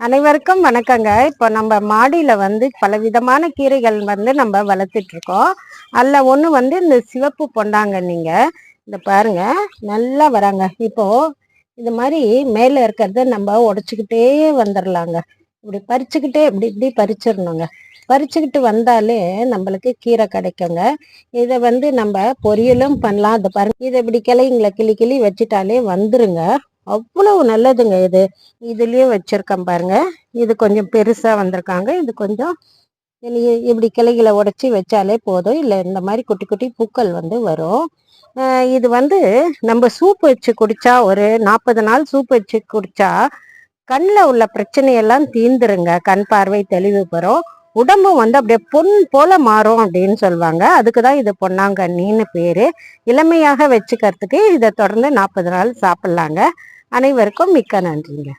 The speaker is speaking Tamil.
அனைவருக்கும் வணக்கங்க. இப்போ நம்ம மாடியில் வந்து பலவிதமான கீரைகள் வந்து நம்ம வளர்த்துட்ருக்கோம். அதில் ஒன்று வந்து இந்த சிவப்பு பொண்டாங்க நீங்கள் இந்த பாருங்க நல்லா வராங்க. இப்போது இது மாதிரி மேலே இருக்கிறத நம்ம உடச்சிக்கிட்டே வந்துடலாங்க இப்படி பறிச்சுக்கிட்டே இப்படி இப்படி பறிச்சிடணுங்க. பறிச்சுக்கிட்டு வந்தாலே நம்மளுக்கு கீரை கிடைக்குங்க. இதை வந்து நம்ம பொரியலும் பண்ணலாம். அதை பாருங்க. இதை இப்படி கிளைங்களை கிளி கிளி வச்சுட்டாலே வந்துருங்க. அவ்வளவு நல்லதுங்க இது. இதுலேயே வச்சுருக்கேன் பாருங்க. இது கொஞ்சம் பெருசாக வந்திருக்காங்க. இது கொஞ்சம் இப்படி கிளைகளை உடச்சி வச்சாலே போதும். இல்லை இந்த மாதிரி குட்டி குட்டி பூக்கள் வந்து வரும். இது வந்து நம்ம சூப் வச்சு குடித்தா ஒரு நாற்பது நாள் சூப் வச்சு குடித்தா கண்ணில் உள்ள பிரச்சனையெல்லாம் தீந்துருங்க கண் பார்வை தெளிவு பெறும். உடம்பும் வந்து அப்படியே பொன் போல மாறும் அப்படின்னு சொல்லுவாங்க. அதுக்கு தான் இது பொன்னாங்கண்ணின்னு பேர். இளமையாக வச்சுக்கிறதுக்கு இதை தொடர்ந்து நாற்பது நாள் சாப்பிட்லாங்க. அனைவருக்கும் மிக்க நன்றிங்க.